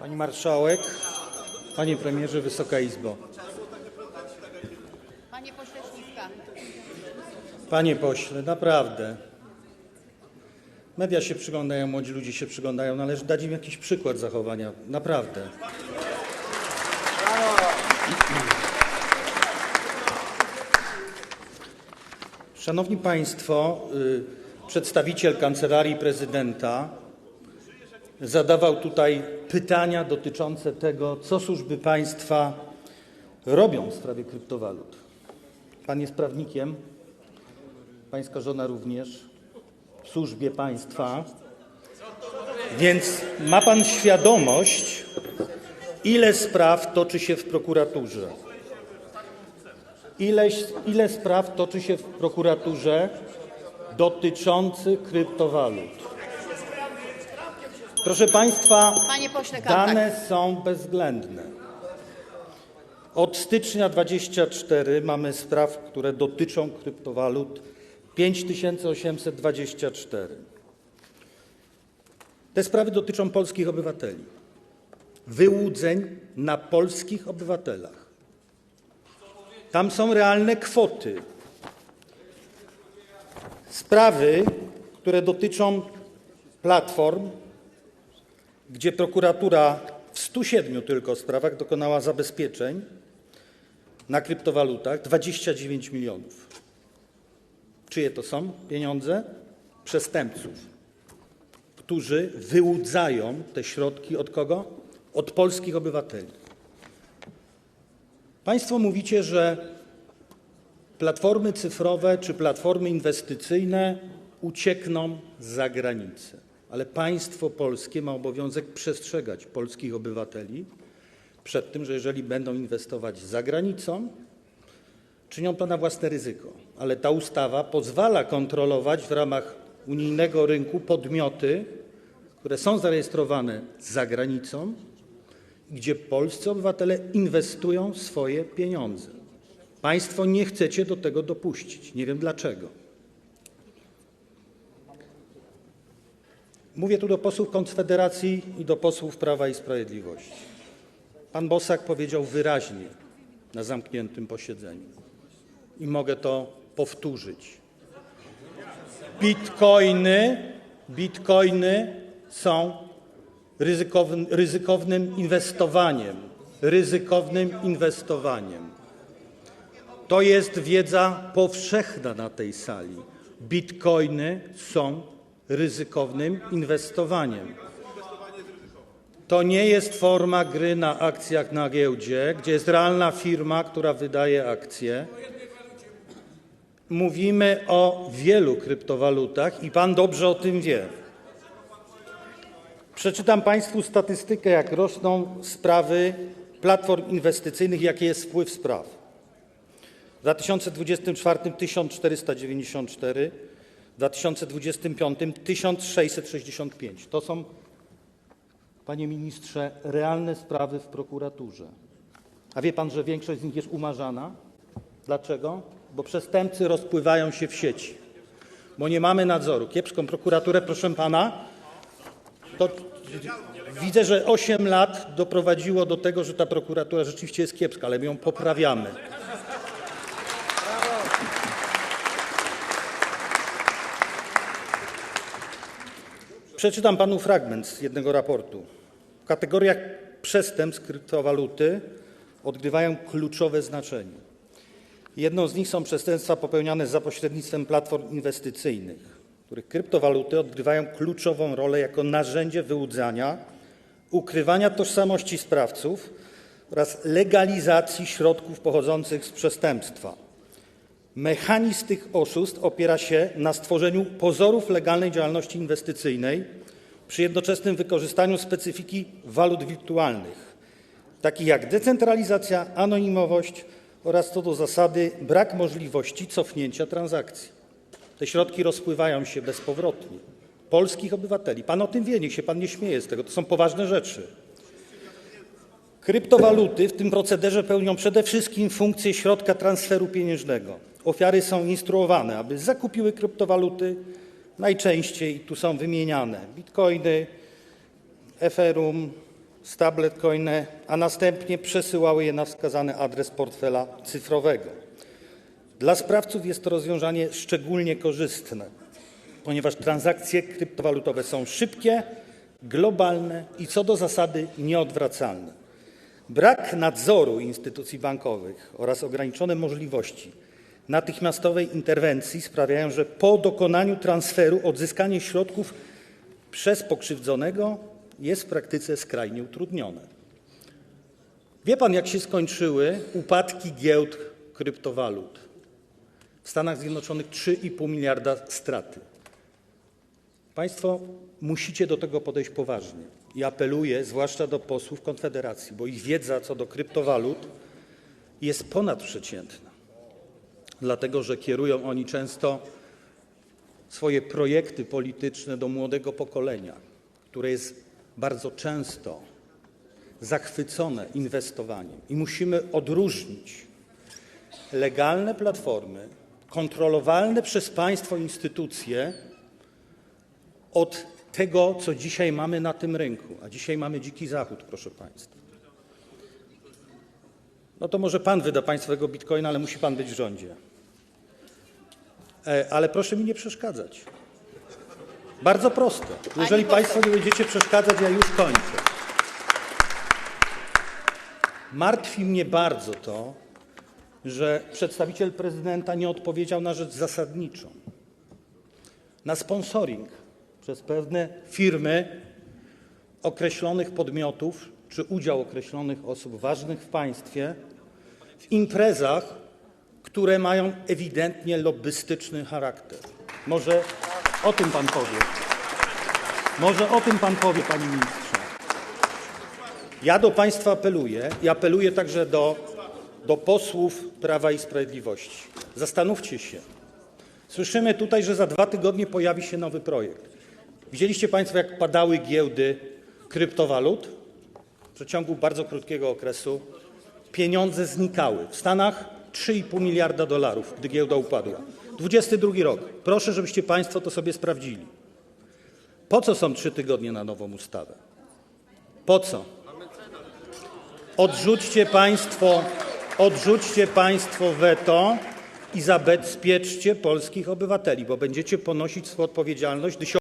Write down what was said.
Pani Marszałek, Panie Premierze, Wysoka Izbo. Panie pośle Śliwka. Panie pośle, naprawdę. Media się przyglądają, młodzi ludzie się przyglądają, należy dać im jakiś przykład zachowania. Naprawdę. Szanowni Państwo, y, przedstawiciel Kancelarii Prezydenta zadawał tutaj pytania dotyczące tego, co służby państwa robią w sprawie kryptowalut. Pan jest prawnikiem, pańska żona również w służbie państwa, więc ma pan świadomość, ile spraw toczy się w prokuraturze. Ileś, ile spraw toczy się w prokuraturze dotyczących kryptowalut. Proszę Państwa. Dane są bezwzględne. Od stycznia 24 mamy spraw, które dotyczą kryptowalut 5824. Te sprawy dotyczą polskich obywateli. Wyłudzeń na polskich obywatelach. Tam są realne kwoty. Sprawy, które dotyczą platform, gdzie prokuratura w 107 tylko sprawach dokonała zabezpieczeń na kryptowalutach 29 milionów. Czyje to są pieniądze? Przestępców, którzy wyłudzają te środki od kogo? Od polskich obywateli. Państwo mówicie, że platformy cyfrowe czy platformy inwestycyjne uciekną za granicę. Ale państwo polskie ma obowiązek przestrzegać polskich obywateli przed tym, że jeżeli będą inwestować za granicą, czynią to na własne ryzyko. Ale ta ustawa pozwala kontrolować w ramach unijnego rynku podmioty, które są zarejestrowane za granicą, gdzie polscy obywatele inwestują swoje pieniądze. Państwo nie chcecie do tego dopuścić. Nie wiem dlaczego. Mówię tu do posłów Konfederacji i do posłów Prawa i Sprawiedliwości. Pan Bosak powiedział wyraźnie na zamkniętym posiedzeniu i mogę to powtórzyć. Bitcoiny, są ryzykownym inwestowaniem. Ryzykownym inwestowaniem. To jest wiedza powszechna na tej sali. Bitcoiny są ryzykownym inwestowaniem. To nie jest forma gry na akcjach na giełdzie, gdzie jest realna firma, która wydaje akcje. Mówimy o wielu kryptowalutach i pan dobrze o tym wie. Przeczytam państwu statystykę, jak rosną sprawy platform inwestycyjnych, jaki jest wpływ spraw. W 2024 1494, w 2025 1665. To są, panie ministrze, realne sprawy w prokuraturze. A wie pan, że większość z nich jest umarzana? Dlaczego? Bo przestępcy rozpływają się w sieci, bo nie mamy nadzoru. Kiepską prokuraturę, proszę pana, to widzę, że 8 lat doprowadziło do tego, że ta prokuratura rzeczywiście jest kiepska, ale my ją poprawiamy. Przeczytam panu fragment z jednego raportu. W kategoriach przestępstw kryptowaluty odgrywają kluczowe znaczenie. Jedną z nich są przestępstwa popełniane za pośrednictwem platform inwestycyjnych, w których kryptowaluty odgrywają kluczową rolę jako narzędzie wyłudzania, ukrywania tożsamości sprawców oraz legalizacji środków pochodzących z przestępstwa. Mechanizm tych oszustw opiera się na stworzeniu pozorów legalnej działalności inwestycyjnej przy jednoczesnym wykorzystaniu specyfiki walut wirtualnych, takich jak decentralizacja, anonimowość oraz co do zasady brak możliwości cofnięcia transakcji. Te środki rozpływają się bezpowrotnie. Polskich obywateli. Pan o tym wie, niech się pan nie śmieje z tego. To są poważne rzeczy. Kryptowaluty w tym procederze pełnią przede wszystkim funkcję środka transferu pieniężnego. Ofiary są instruowane, aby zakupiły kryptowaluty. Najczęściej tu są wymieniane bitcoiny, Ethereum, stablecoiny, a następnie przesyłały je na wskazany adres portfela cyfrowego. Dla sprawców jest to rozwiązanie szczególnie korzystne, ponieważ transakcje kryptowalutowe są szybkie, globalne i co do zasady nieodwracalne. Brak nadzoru instytucji bankowych oraz ograniczone możliwości natychmiastowej interwencji sprawiają, że po dokonaniu transferu odzyskanie środków przez pokrzywdzonego jest w praktyce skrajnie utrudnione. Wie pan, jak się skończyły upadki giełd kryptowalut? W Stanach Zjednoczonych 3,5 miliarda straty. Państwo musicie do tego podejść poważnie i apeluję zwłaszcza do posłów Konfederacji, bo ich wiedza co do kryptowalut jest ponadprzeciętna, dlatego że kierują oni często swoje projekty polityczne do młodego pokolenia, które jest bardzo często zachwycone inwestowaniem. I musimy odróżnić legalne platformy, kontrolowalne przez państwo instytucje od tego, co dzisiaj mamy na tym rynku. A dzisiaj mamy dziki zachód, proszę państwa. No to może pan wyda państwowego bitcoina, ale musi pan być w rządzie. E, Ale proszę mi nie przeszkadzać. Bardzo proste. Jeżeli państwo nie będziecie przeszkadzać, ja już kończę. Martwi mnie bardzo to, że przedstawiciel prezydenta nie odpowiedział na rzecz zasadniczą. Na sponsoring przez pewne firmy określonych podmiotów czy udział określonych osób ważnych w państwie w imprezach, które mają ewidentnie lobbystyczny charakter. Może o tym pan powie. Może o tym pan powie, panie ministrze. Ja do państwa apeluję i apeluję także do, posłów Prawa i Sprawiedliwości. Zastanówcie się. Słyszymy tutaj, że za dwa tygodnie pojawi się nowy projekt. Widzieliście państwo, jak padały giełdy kryptowalut? W przeciągu bardzo krótkiego okresu pieniądze znikały. W Stanach 3,5 miliarda dolarów, gdy giełda upadła. 22 rok. Proszę, żebyście państwo to sobie sprawdzili. Po co są trzy tygodnie na nową ustawę? Po co? Odrzućcie państwo, odrzućcie państwo weto i zabezpieczcie polskich obywateli, bo będziecie ponosić swoją odpowiedzialność,